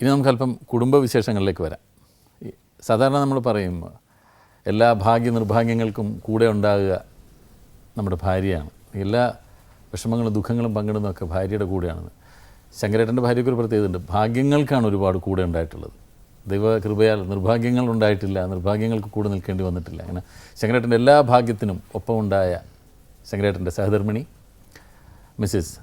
ഇനി നമുക്കല്പം കുടുംബവിശേഷങ്ങളിലേക്ക് വരാം. സാധാരണ നമ്മൾ പറയും എല്ലാ ഭാഗ്യ നിർഭാഗ്യങ്ങൾക്കും കൂടെ ഉണ്ടാകുക നമ്മുടെ ഭാര്യയാണ്. എല്ലാ വിഷമങ്ങളും ദുഃഖങ്ങളും പങ്കിടുന്നതൊക്കെ ഭാര്യയുടെ കൂടെയാണെന്ന്. ശങ്കരേട്ടന്റെ ഭാര്യയ്ക്ക് ഒരു പ്രത്യേകതയുണ്ട് ഭാഗ്യങ്ങൾക്കാണ് ഒരുപാട് കൂടെ ഉണ്ടായിട്ടുള്ളത്. ദൈവകൃപയാൽ നിർഭാഗ്യങ്ങൾ ഉണ്ടായിട്ടില്ല നിർഭാഗ്യങ്ങൾക്ക് കൂടെ നിൽക്കേണ്ടി വന്നിട്ടില്ല. അങ്ങനെ ശങ്കരേട്ടന്റെ എല്ലാ ഭാഗ്യത്തിനും ഒപ്പമുണ്ടായ ശങ്കരേട്ടന്റെ സഹധർമ്മിണി മിസ്സിസ്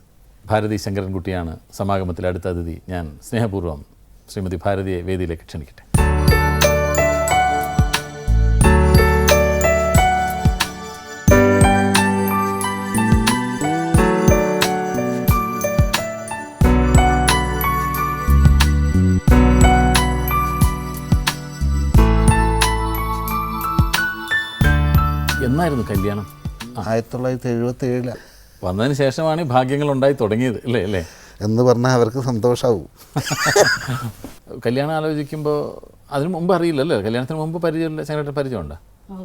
ഭാരതി ശങ്കരൻകുട്ടിയാണ് സമാഗമത്തിലെ അടുത്ത അതിഥി. ഞാൻ സ്നേഹപൂർവം ശ്രീമതി ഭാരതിയെ വേദിയിലേക്ക് ക്ഷണിക്കട്ടെ. എന്നായിരുന്നു കല്യാണം? ആയിരത്തി തൊള്ളായിരത്തി എഴുപത്തി ഏഴിലാണ് വന്നതിന് ശേഷമാണ് ഈ ഭാഗ്യങ്ങൾ ഉണ്ടായി തുടങ്ങിയത് അല്ലേ അല്ലേ? എന്ന് പറഞ്ഞാൽ അവർക്ക് സന്തോഷമാവും കല്യാണം ആലോചിക്കുമ്പോൾ അതിന് മുമ്പ് അറിയില്ലല്ലോ? കല്യാണത്തിന് മുമ്പ് പരിചയമില്ല സെക്രട്ടറി പരിചയമുണ്ടോ?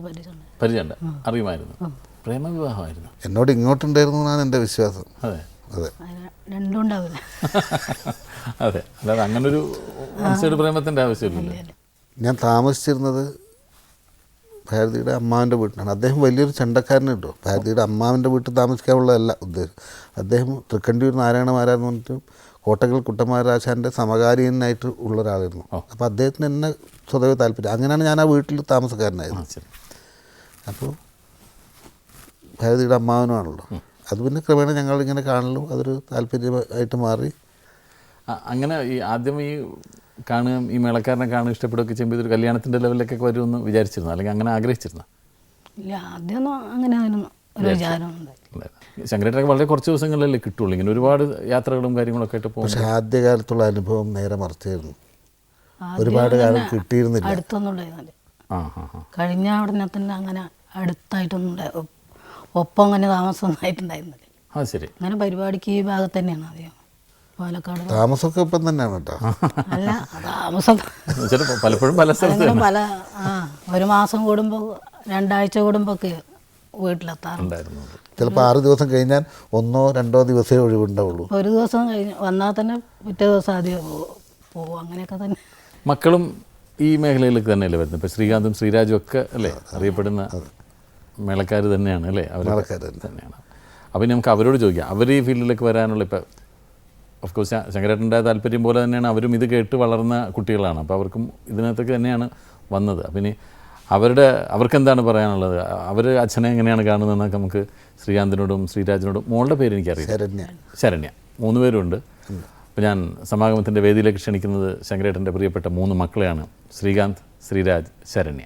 പരിചയമുണ്ട്. പരിചയമുണ്ട്. അറിയുമായിരുന്നു. പ്രേമവിവാഹമായിരുന്നു. എന്നോട് ഇങ്ങോട്ടുണ്ടായിരുന്നു എന്നാണ് എന്റെ വിശ്വാസം. അതെ. അതെ. രണ്ടും ഉണ്ടാവില്ല. അതെ. അല്ലാതെ അങ്ങനൊരു പ്രേമത്തിന്റെ ആവശ്യമില്ലല്ലോ. ഞാൻ താമസിച്ചിരുന്നത് ഭാരതിയുടെ അമ്മാവിന്റെ വീട്ടിലാണ്. അദ്ദേഹം വലിയൊരു ചെണ്ടക്കാരൻ കേട്ടോ ഭാരതിയുടെ അമ്മാവിന്റെ വീട്ടിൽ താമസിക്കാനുള്ളതല്ല ഉദ്ദേശം. അദ്ദേഹം തൃക്കണ്ടിയൂർ നാരായണമാരാന്ന് പറഞ്ഞിട്ട് കോട്ടകൽ കുട്ടമാരാശാന്റെ സമകാലീനായിട്ട് ഉള്ള ഒരാളായിരുന്നു അപ്പോൾ അദ്ദേഹത്തിന് എന്നെ സ്വതവേ താല്പര്യം. അങ്ങനെയാണ് ഞാൻ ആ വീട്ടിൽ താമസക്കാരനായത്. അപ്പോൾ ഭാരതിയുടെ അമ്മാവനുമാണല്ലോ. അത് പിന്നെ ക്രമേണ ഞങ്ങളിങ്ങനെ കാണലും അതൊരു താല്പര്യമായിട്ട് മാറി. അങ്ങനെ ഈ ആദ്യം ഈ കാണുകയും ഈ മേളക്കാരനെ കാണുക ഇഷ്ടപ്പെടുകയൊക്കെ ചെയ്യുമ്പോൾ ഇതൊരു കല്യാണത്തിന്റെ ലെവലിലേക്കൊക്കെ വരുമെന്ന് വിചാരിച്ചിരുന്നു? അല്ലെങ്കിൽ അങ്ങനെ ആഗ്രഹിച്ചിരുന്നു? ഇല്ല ആദ്യമൊന്നും അങ്ങനെ അതിനൊന്നും ഒരു വിചാരം ശങ്കരേട്ടനൊക്കെ വളരെ കുറച്ച് ദിവസങ്ങളിലല്ലേ കിട്ടുള്ളൂ. ഇങ്ങനെ ഒരുപാട് യാത്രകളും കാര്യങ്ങളൊക്കെ ആയിട്ട് പോകും പക്ഷേ ആദ്യകാലത്തുള്ള അനുഭവം നേരെ മറിച്ചായിരുന്നു. ഒരുപാട് കാലം കിട്ടിയിരുന്നില്ല. അടുത്തൊന്നും ഉണ്ടായിരുന്നില്ല. കഴിഞ്ഞ ഉടനെ തന്നെ അങ്ങനെ അടുത്തായിട്ടൊന്നും ഒപ്പം അങ്ങനെ താമസം ആയിട്ടുണ്ടായിരുന്നില്ല. ആ ശരി. അങ്ങനെ പരിപാടിക്ക് ഈ ഭാഗത്ത് തന്നെയാണ് ആദ്യം. പാലക്കാട്. താമസമൊക്കെ ഇപ്പം തന്നെയാണ് കേട്ടോ. അല്ല താമസം. ചില പലപ്പോഴും പല സ്ഥലത്തും പല ആ ഒരു മാസം കൂടുമ്പോൾ രണ്ടാഴ്ച കൂടുമ്പോൾ ഒക്കെ വീട്ടിലെത്താറുണ്ടായിരുന്നു ചിലപ്പോൾ ആറ് ദിവസം കഴിഞ്ഞാൽ ഒന്നോ രണ്ടോ ദിവസമേ ഒഴിവുണ്ടാവുള്ളൂ. ഒരു ദിവസം കഴിഞ്ഞ് വന്നാൽ തന്നെ പിറ്റേ ദിവസം ആദ്യം പോകും അങ്ങനെയൊക്കെ തന്നെ. മക്കളും ഈ മേഖലയിലേക്ക് തന്നെയല്ലേ വരുന്നത്? ഇപ്പോൾ ശ്രീകാന്തും ശ്രീരാജും ഒക്കെ അല്ലേ? അറിയപ്പെടുന്ന മേളക്കാർ തന്നെയാണ് അല്ലേ? അവർ തന്നെയാണ്. അപ്പം നമുക്ക് അവരോട് ചോദിക്കാം. അവർ ഈ ഫീൽഡിലേക്ക് വരാനുള്ള ഇപ്പോൾ ഓഫ് കോഴ്സ് ശങ്കരേട്ടന്റെ താല്പര്യം പോലെ തന്നെയാണ് അവരും ഇത് കേട്ട് വളർന്ന കുട്ടികളാണ്. അപ്പോൾ അവർക്കും ഇതിനകത്തൊക്കെ തന്നെയാണ് വന്നത്. അപ്പം ഇനി അവരുടെ അവർക്ക് എന്താണ് പറയാനുള്ളത്? അവർ അച്ഛനെ എങ്ങനെയാണ് കാണുന്നതെന്നൊക്കെ നമുക്ക് ശ്രീകാന്തിനോടും ശ്രീരാജിനോടും മോളുടെ പേര് എനിക്കറിയാം ശരണ്യ. ശരണ്യ. മൂന്ന് പേരുണ്ട്. അപ്പോൾ ഞാൻ സമാഗമത്തിന്റെ വേദിയിലേക്ക് ക്ഷണിക്കുന്നത് ശങ്കരേട്ടന്റെ പ്രിയപ്പെട്ട മൂന്ന് മക്കളെയാണ്. ശ്രീകാന്ത് ശ്രീരാജ് ശരണ്യ.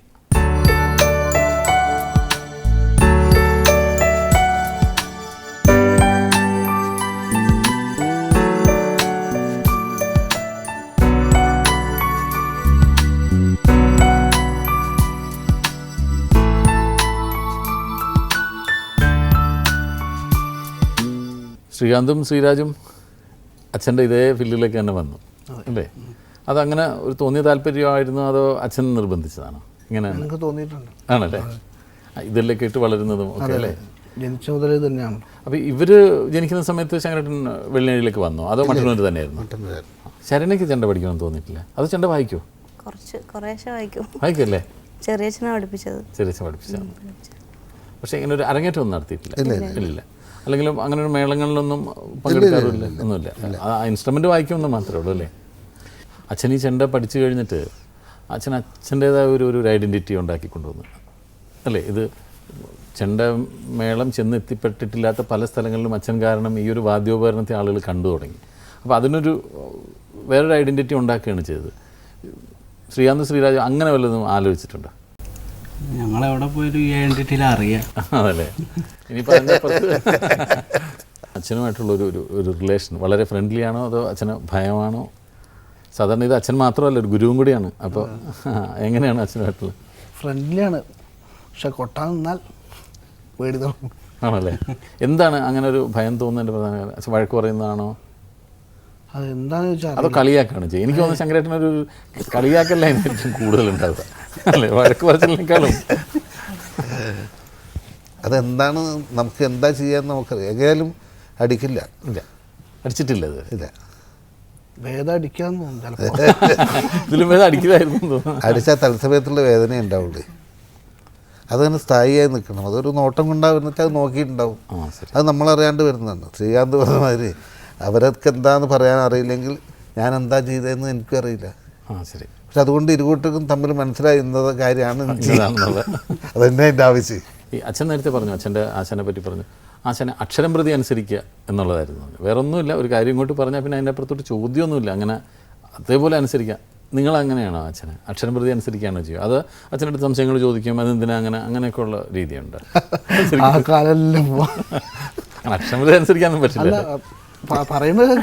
ശ്രീകാന്തും ശ്രീരാജും അച്ഛന്റെ ഇതേ ഫീൽഡിലേക്ക് തന്നെ വന്നു അല്ലേ? അതങ്ങനെ ഒരു തോന്നിയ താല്പര്യമായിരുന്നു അതോ അച്ഛൻ നിർബന്ധിച്ചതാണോ? ഇങ്ങനെ എനിക്ക് തോന്നിയിട്ടുണ്ട്. ആണല്ലേ? ഇതെല്ലാം ഇതിലേക്ക് ഇട്ട് വളരുന്നതും ഒക്കെ അല്ലേ? ജനിച്ച മുതൽ തന്നെയാണ്. അപ്പോൾ ഇവർ ജനിക്കുന്ന സമയത്ത് ശങ്കരട്ടൻ വെള്ളിനഴിയിലേക്ക് വന്നോ? അതോ മറ്റൊരു തന്നെയായിരുന്നു? ശരണയ്ക്ക് ചെണ്ട പഠിക്കണമെന്ന് തോന്നിയിട്ടില്ല. അത് ചെണ്ട വായിക്കോ? കുറച്ച് കുറേശ്ശെ വായിക്കും. വായിക്കല്ലേ? ചെറിയച്ഛനാ പഠിപ്പിച്ചത്. ചെറിയ പഠിപ്പിച്ചത്. പക്ഷേ ഇങ്ങനെ ഒരു അരങ്ങേറ്റം ഒന്നും നടത്തിയിട്ടില്ല. ഇല്ല. അല്ലെങ്കിലും അങ്ങനെ ഒരു മേളങ്ങളിലൊന്നും പങ്കെടുക്കാറില്ല ഒന്നുമില്ല. ആ ഇൻസ്ട്രുമെന്റ് വായിക്കുമെന്ന് മാത്രമേ ഉള്ളൂ അല്ലേ? അച്ഛൻ ഈ ചെണ്ട പഠിച്ചു കഴിഞ്ഞിട്ട് അച്ഛൻ അച്ഛന്റേതായ ഒരു ഒരു ഐഡന്റിറ്റി ഉണ്ടാക്കി കൊണ്ടുവന്നു അല്ലേ? ഇത് ചെണ്ട മേളം ചെന്നെത്തിപ്പെട്ടിട്ടില്ലാത്ത പല സ്ഥലങ്ങളിലും അച്ഛൻ കാരണം ഈ ഒരു വാദ്യോപകരണത്തെ ആളുകൾ കണ്ടു തുടങ്ങി. അപ്പോൾ അതിനൊരു വേറൊരു ഐഡന്റിറ്റി ഉണ്ടാക്കുകയാണ് ചെയ്തത്. ശ്രീകാന്ത് ശ്രീരാജ് അങ്ങനെ വല്ലതും ആലോചിച്ചിട്ടുണ്ടോ? ഞങ്ങളെവിടെ പോയൊരു ഈ ഐഡന്റിറ്റിയിൽ അറിയാം. അതല്ലേ? ഇനിയിപ്പോൾ അതിന്റെ അപ്പുറത്ത് അച്ഛനുമായിട്ടുള്ള ഒരു ഒരു ഒരു റിലേഷൻ വളരെ ഫ്രണ്ട്ലി ആണോ അതോ അച്ഛന് ഭയമാണോ? സാധാരണ ഇത് അച്ഛൻ മാത്രമല്ല ഒരു ഗുരുവും കൂടിയാണ്. അപ്പോൾ എങ്ങനെയാണ് അച്ഛനുമായിട്ടുള്ള ഫ്രണ്ട്ലിയാണ് പക്ഷെ കൊട്ടാൻ നിന്നാൽ പേടി തുടങ്ങും ആണല്ലേ? എന്താണ് അങ്ങനെ ഒരു ഭയം തോന്നുന്നതിന്റെ പ്രധാന കാര്യം അച്ഛൻ വഴക്ക് പറയുന്നതാണോ? അതെന്താണെന്ന് വെച്ചാൽ അതോ കളിയാക്കാണ് ചെയ്യുക എനിക്ക് തോന്നുന്നു ശങ്കരേട്ടനൊരു കളിയാക്കല്ല ഏറ്റവും കൂടുതലുണ്ടാവുക. അല്ലേ? വഴക്ക് പറച്ചിലിനേക്കാളും അതെന്താണ്? നമുക്ക് എന്താ ചെയ്യാന്ന് നമുക്കറിയാം. എങ്ങനെയാലും അടിക്കില്ല. ഇല്ല. അടിച്ചിട്ടില്ല ഇല്ല. വേദം അടിക്കാന്ന് തോന്നുന്നു ഇതിലും വേദം അടിക്കുന്നതായിരുന്നു എന്ന് തോന്നുന്നു. അടിച്ചാൽ തത്സമയത്തുള്ള വേദന ഉണ്ടാവുള്ളൂ. അതങ്ങനെ സ്ഥായിയായി നിൽക്കണം. അതൊരു നോട്ടം കൊണ്ടാവുന്ന വെച്ചാൽ അത് നോക്കിയിട്ടുണ്ടാവും. അത് നമ്മളറിയാണ്ട് വരുന്നതാണ്. ശ്രീകാന്ത് പറഞ്ഞ മാതിരി അവരൊക്കെ എന്താന്ന് പറയാൻ അറിയില്ലെങ്കിൽ ഞാൻ എന്താ ചെയ്തതെന്ന് എനിക്കും അറിയില്ല. ആ ശരി. പക്ഷെ അതുകൊണ്ട് ഇരുകൂട്ടർക്കും തമ്മിൽ മനസ്സിലായിരുന്നത് കാര്യമാണ് അതെന്നെ എന്റെ ആവശ്യം. ഈ അച്ഛൻ നേരത്തെ പറഞ്ഞു അച്ഛന്റെ ആശാനെ പറ്റി പറഞ്ഞു. ആശാനെ അക്ഷരം പ്രതി അനുസരിക്കുക എന്നുള്ളതായിരുന്നു വേറെ ഒന്നുമില്ല ഒരു കാര്യം ഇങ്ങോട്ട് പറഞ്ഞാൽ പിന്നെ അതിന്റെ അപ്പുറത്തോട്ട് ചോദ്യമൊന്നുമില്ല. അങ്ങനെ അതേപോലെ അനുസരിക്കുക നിങ്ങൾ അങ്ങനെയാണോ അച്ഛനെ? അക്ഷരം പ്രതി അനുസരിക്കുകയാണോ ചെയ്യുക? അത് അച്ഛനടുത്ത് സംശയങ്ങൾ ചോദിക്കും അതെന്തിനാ അങ്ങനെ അങ്ങനെയൊക്കെയുള്ള രീതിയുണ്ട്. അക്ഷരം പ്രതി അനുസരിക്കാനൊന്നും പറ്റില്ല. പറയുന്നത്.